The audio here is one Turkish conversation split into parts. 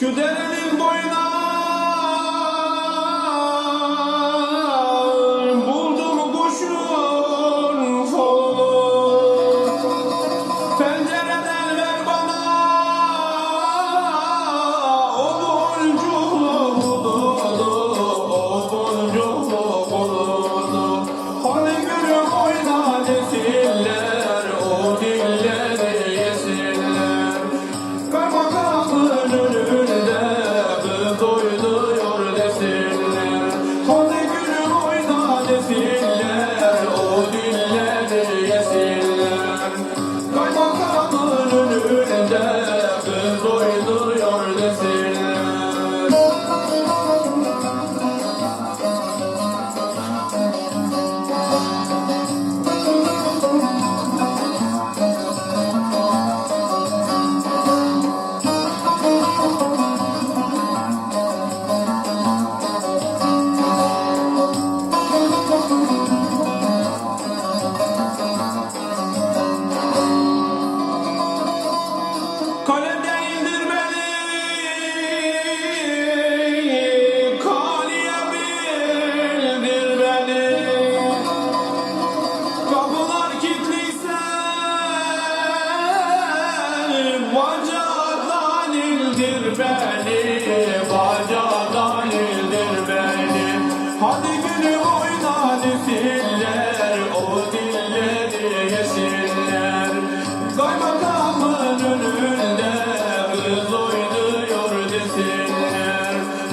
Şu derenin boyuna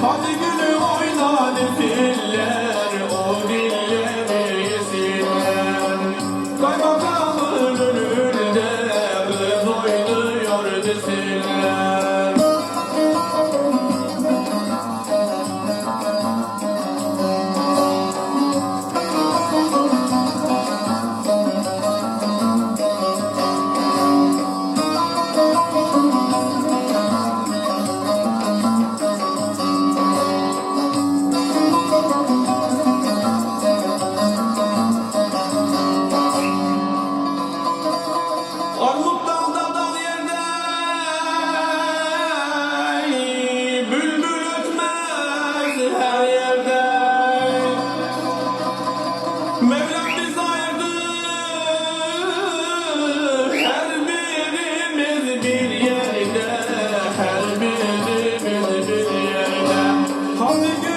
Hadi gülü oyna O dillemesinler Kaybolmaz Hallelujah.